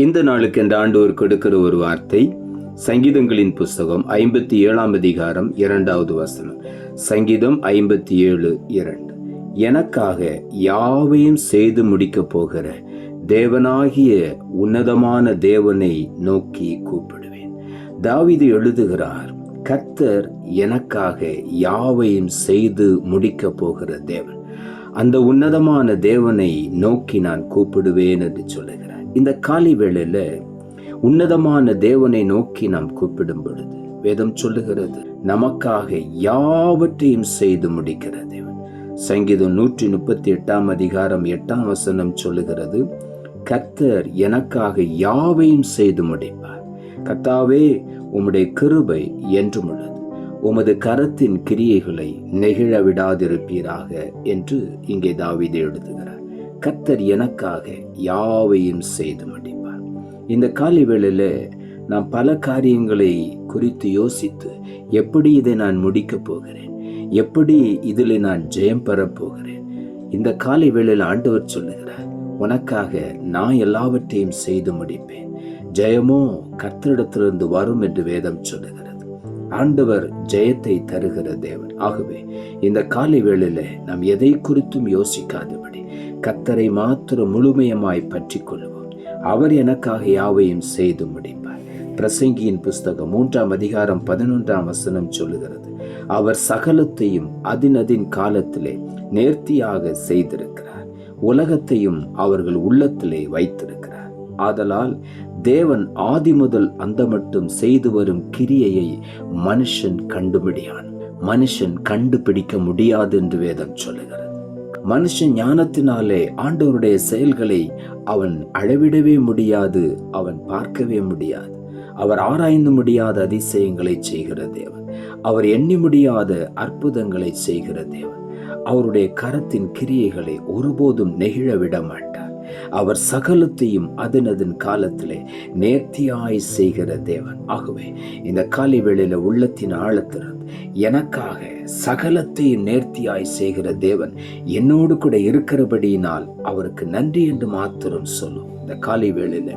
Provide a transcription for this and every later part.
இந்த நாளுக்கு என்ற ஆண்டோர் கொடுக்கிற ஒரு வார்த்தை சங்கீதங்களின் புஸ்தகம் ஐம்பத்தி ஏழாம் அதிகாரம் இரண்டாவது வசனம். சங்கீதம் ஐம்பத்தி ஏழு இரண்டு. எனக்காக யாவையும் செய்து முடிக்கப் போகிற தேவனாகிய உன்னதமான தேவனை நோக்கி கூப்பிடுவேன். தாவிது எழுதுகிறார் கர்த்தர் எனக்காக யாவையும் செய்து முடிக்கப் போகிற தேவன். அந்த உன்னதமான தேவனை நோக்கி நான் கூப்பிடுவேன் என்று சொல்லுகிறேன் இந்த காலை வேளையில உன்னதமான தேவனை நோக்கி நாம் கூப்பிடும் பொழுது வேதம் சொல்லுகிறது நமக்காக யாவற்றையும் செய்து முடிக்கிற தேவன். சங்கீதம் நூற்றி முப்பத்தி எட்டாம் அதிகாரம் எட்டாம் வசனம் சொல்லுகிறது கர்த்தர் எனக்காக யாவையும் செய்து முடிப்பார். கர்த்தாவே உம்முடைய கிருபை என்றும் உள்ளது. உமது கரத்தின் கிரியைகளை நெகிழ விடாதிருப்பீராக என்று இங்கே தாவிதை எழுதுகிறார். கர்த்தர் எனக்காக யாவையும் செய்து முடிப்பார் இந்த காலை வேளையில நாம் பல காரியங்களை குறித்து யோசித்து எப்படி இதை நான் முடிக்கப் போகிறேன்? எப்படி இதில் நான் ஜெயம் பெறப் போகிறேன்? இந்த காலை வேளையில் ஆண்டவர் சொல்லுகிறார் உனக்காக நான் எல்லாவற்றையும் செய்து முடிப்பேன். ஜெயமோ கர்த்தரிடத்திலிருந்து வரும் என்று வேதம் சொல்லுகிறது. ஆண்டவர் ஜெயத்தை தருகிற தேவன். ஆகவே இந்த காலை வேளையில நாம் எதை குறித்தும் யோசிக்காதபடி கத்தரை மாத்திரம் முழுமையமாய் பற்றி கொள்வோம் அவர் எனக்காக யாவையும் செய்து முடிப்பார். பிரசங்கியின் புஸ்தகம் மூன்றாம் அதிகாரம் பதினொன்றாம் வசனம் சொல்லுகிறது. அவர் சகலத்தையும் அதினதின் காலத்திலே நேர்த்தியாக செய்திருக்கிறார். உலகத்தையும் அவர்கள் உள்ளத்திலே வைத்திருக்கிறார். ஆதலால் தேவன் ஆதி முதல் அந்த மட்டும் செய்து வரும் கிரியையை மனுஷன் கண்டுபிடியான். மனுஷன் கண்டுபிடிக்க முடியாது என்று வேதம் சொல்லுகிறது. மனுஷன் ஞானத்தினாலே ஆண்டவருடைய செயல்களை அவன் அளவிடவே முடியாது அவன் பார்க்கவே முடியாது. அவர் ஆராய்ந்து முடியாத அதிசயங்களை செய்கிற தேவன். அவர் எண்ணி முடியாத அற்புதங்களை செய்கிற தேவன். அவருடைய கரத்தின் கிரியைகளை ஒருபோதும் நெகிழ விட மாட்டார் அவர் சகலத்தையும் அதனதன் காலத்திலே நேர்த்தியாய் செய்கிற தேவன். ஆகவே இந்த காலை வேளையில உள்ளத்தின் ஆழத்திலிருந்து எனக்காக சகலத்தையும் நேர்த்தியாய் செய்கிற தேவன் என்னோடு கூட இருக்கிறபடியினால் அவருக்கு நன்றி என்று மாத்திரம் சொல்லும். இந்த காலை வேளையில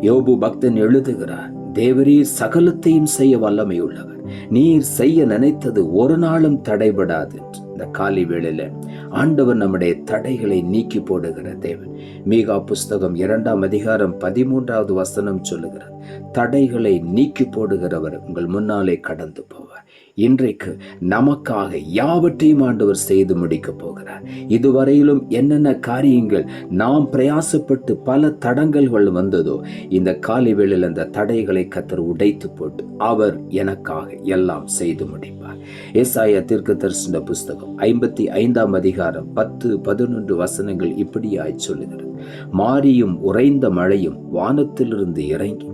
யோபு பக்தன் எழுதுகிறார் தேவரீர் சகலத்தையும் செய்ய வல்லமை உள்ளவர் நீர் செய்ய நினைத்தது ஒரு நாளும் தடைபடாது என்று இந்த காலை வேளையில ஆண்டவர் நம்முடைய தடைகளை நீக்கி போடுகிற தேவன். மீகா புஸ்தகம் இரண்டாம் அதிகாரம் பதிமூன்றாவது வசனம் சொல்லுகிறது. தடைகளை நீக்கி போடுகிறவர் உங்கள் முன்னாலே கடந்து போவார். இன்றைக்கு நமக்காக யாவற்றையும் ஆண்டவர் செய்து முடிக்கப் போகிறார். இதுவரையிலும் என்னென்ன காரியங்கள் நாம் பிரயாசப்பட்டு பல தடங்கல்கள் வந்ததோ இந்த காலை வேளையில் அந்த தடைகளை கத்தர் உடைத்து போட்டு அவர் எனக்காக எல்லாம் செய்து முடிப்பார். ஏசாய தீர்க்க தரிசன புஸ்தகம் ஐம்பத்தி ஐந்தாம் அதிகாரம் பத்து பதினொன்று வசனங்கள் இப்படியாய் சொல்லுகிறது. மாறியும் உறைந்த மழையும் வானத்திலிருந்து இறங்கி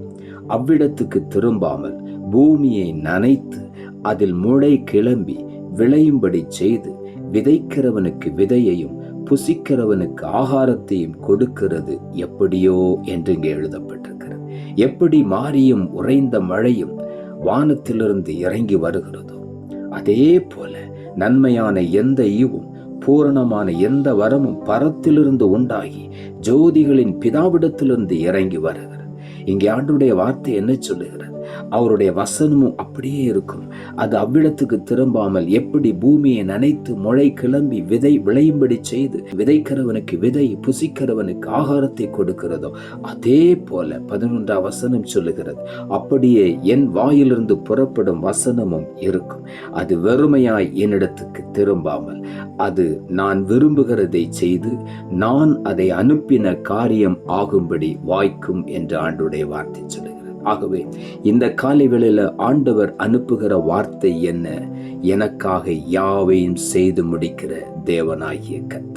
அவ்விடத்துக்கு திரும்பாமல் பூமியை நனைத்து அதில் முளை கிளம்பி விளையும்படி செய்து விதைக்கிறவனுக்கு விதையையும் புசிக்கிறவனுக்கு ஆகாரத்தையும் கொடுக்கிறது எப்படியோ என்று இங்கே எழுதப்பட்டிருக்கிறது. எப்படி மாறியும் உறைந்த மழையும் வானத்திலிருந்து இறங்கி வருகிறதோ அதே போல நன்மையான எந்த ஈவும் பூரணமான எந்த வரமும் பரத்திலிருந்து உண்டாகி ஜோதிகளின் பிதாவிடத்திலிருந்து இறங்கி வருகிறது. இங்கே ஆண்டுடைய வார்த்தை என்ன சொல்லுகிறது? அவருடைய வசனமும் அப்படியே இருக்கும். அது அவ்விடத்துக்கு திரும்பாமல் எப்படி பூமியை நனைத்து முளை கிளம்பி விதை விளையும்படி செய்து விதைக்கிறவனுக்கு விதை புசிக்கிறவனுக்கு ஆகாரத்தை கொடுக்கிறதோ அதே போல பதினொன்றாம் வசனம் சொல்லுகிறது அப்படியே என் வாயிலிருந்து புறப்படும் வசனமும் இருக்கும். அது வெறுமையாய் என்னிடத்துக்கு திரும்பாமல் அது நான் விரும்புகிறதை செய்து நான் அதை அனுப்பின காரியம் ஆகும்படி வாய்க்கும் என்று ஆண்டுடைய வார்த்தை சொல்லுகிறது. ஆகவே இந்த காலை வேளையில ஆண்டவர் அனுப்புகிற வார்த்தை என்ன? எனக்காக யாவையும் செய்து முடிக்கிற தேவனாகிய கத்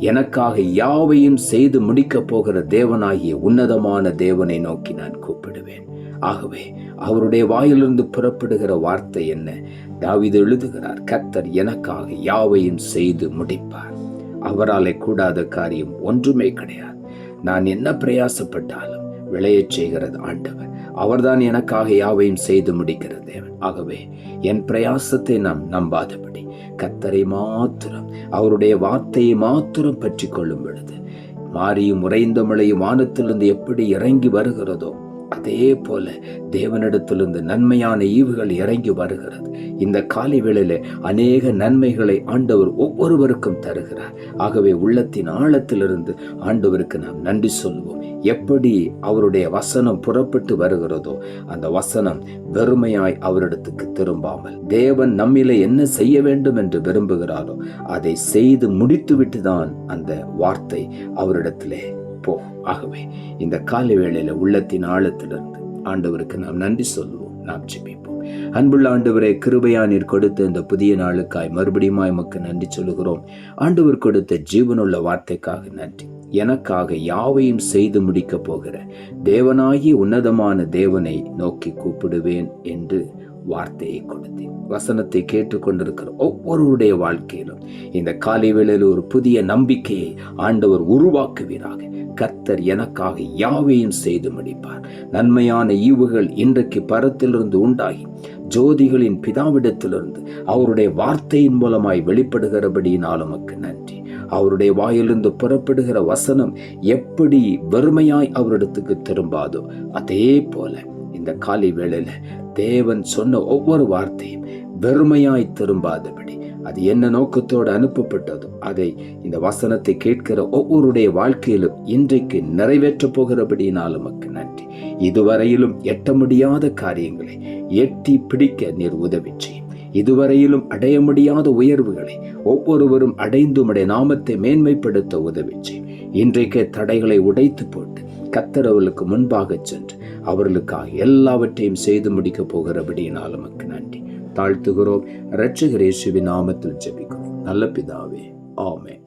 எனக்காக யாவையும் செய்து முடிக்கப் போகிற தேவனாகிய உன்னதமான தேவனை நோக்கி நான் கூப்பிடுவேன். ஆகவே அவருடைய வாயிலிருந்து புறப்படுகிற வார்த்தை என்ன? தாவீது எழுதுகிறார் கர்த்தர் எனக்காக யாவையும் செய்து முடிப்பார். அவராலே கூடாத காரியம் ஒன்றுமே கிடையாது. நான் என்ன பிரயாசப்பட்டாலும் விளையச் செய்கிறது ஆண்டவர். அவர்தான் எனக்காக யாவையும் செய்து முடிக்கிற தேவன். ஆகவே என் பிரயாசத்தை நாம் நம்பாதபடி கத்தரை மாத்திரம் அவருடைய வார்த்தையை மாத்திரம் பற்றி கொள்ளும் பொழுது மாறியும் உறைந்த மழையும் வானத்திலிருந்து எப்படி இறங்கி வருகிறதோ அதே போல தேவனிடத்திலிருந்து நன்மையான ஈவுகள் இறங்கி வருகிறது. இந்த காலை வேளையில அநேக நன்மைகளை ஆண்டவர் ஒவ்வொருவருக்கும் தருகிறார். ஆகவே உள்ளத்தின் ஆழத்திலிருந்து ஆண்டவருக்கு நாம் நன்றி சொல்வோம். எப்படி அவருடைய வசனம் புறப்பட்டு வருகிறதோ அந்த வசனம் வெறுமையாய் அவரிடத்துக்கு திரும்பாமல் தேவன் நம்மிலே என்ன செய்ய வேண்டும் என்று விரும்புகிறாரோ அதை செய்து முடித்துவிட்டு தான் அந்த வார்த்தை அவரிடத்திலே போ ஆகவே இந்த காலை வேளையில உள்ளத்தின் ஆழத்திலிருந்து ஆண்டவருக்கு நாம் நன்றி சொல்லுவோம் நாம் ஜெபிப்போம். அன்புள்ள ஆண்டவரை கிருபையா நீர் கொடுத்த இந்த புதிய நாளுக்காய் மறுபடியும் எமக்கு நன்றி சொல்லுகிறோம். ஆண்டவர் கொடுத்த ஜீவனுள்ள வார்த்தைக்காக நன்றி. எனக்காக யாவையும் செய்து முடிக்கப் போகிற தேவனாகி உன்னதமான தேவனை நோக்கி கூப்பிடுவேன் என்று வார்த்தையை கொடுத்தேன். வசனத்தை கேட்டுக்கொண்டிருக்கிற ஒவ்வொருடைய வாழ்க்கையிலும் இந்த காலை வேளையில் ஒரு புதிய நம்பிக்கையை ஆண்டவர் உருவாக்குவீராக. கர்த்தர் எனக்காக யாவையும் செய்து முடிப்பார். நன்மையான ஈவுகள் இன்றைக்கு பரத்திலிருந்து உண்டாகி ஜோதிகளின் பிதாவிடத்திலிருந்து அவருடைய வார்த்தையின் மூலமாய் வெளிப்படுகிறபடியினால் உமக்கு நன்றி. அவருடைய வாயிலிருந்து புறப்படுகிற வசனம் எப்படி வெறுமையாய் அவரிடத்துக்கு திரும்பாதோ அதே போல இந்த காலை வேளையில் தேவன் சொன்ன ஒவ்வொரு வார்த்தையும் வெறுமையாய் திரும்பாதபடி அது என்ன நோக்கத்தோடு அனுப்பப்பட்டதோ அதை இந்த வசனத்தை கேட்கிற ஒவ்வொருடைய வாழ்க்கையிலும் இன்றைக்கு நிறைவேற்றப் போகிறபடியினால் உமக்கு நன்றி. இதுவரையிலும் எட்ட முடியாத காரியங்களை எட்டி பிடிக்க நீர் உதவி செய்யும். இதுவரையிலும் அடைய முடியாத உயர்வுகளை ஒவ்வொருவரும் அடைந்துமடைய நாமத்தை மேன்மைப்படுத்த உதவி செய்யும் இன்றைக்கே தடைகளை உடைத்து போட்டு கத்தரவர்களுக்கு முன்பாக சென்று அவர்களுக்காக எல்லாவற்றையும் செய்து முடிக்கப் போகிறபடியினால் நமக்கு நன்றி. தாழ்த்துகிறோம். இரட்சகர் இயேசுவின் நாமத்தில் ஜெபிக்கிறோம். நல்ல பிதாவே. ஆமே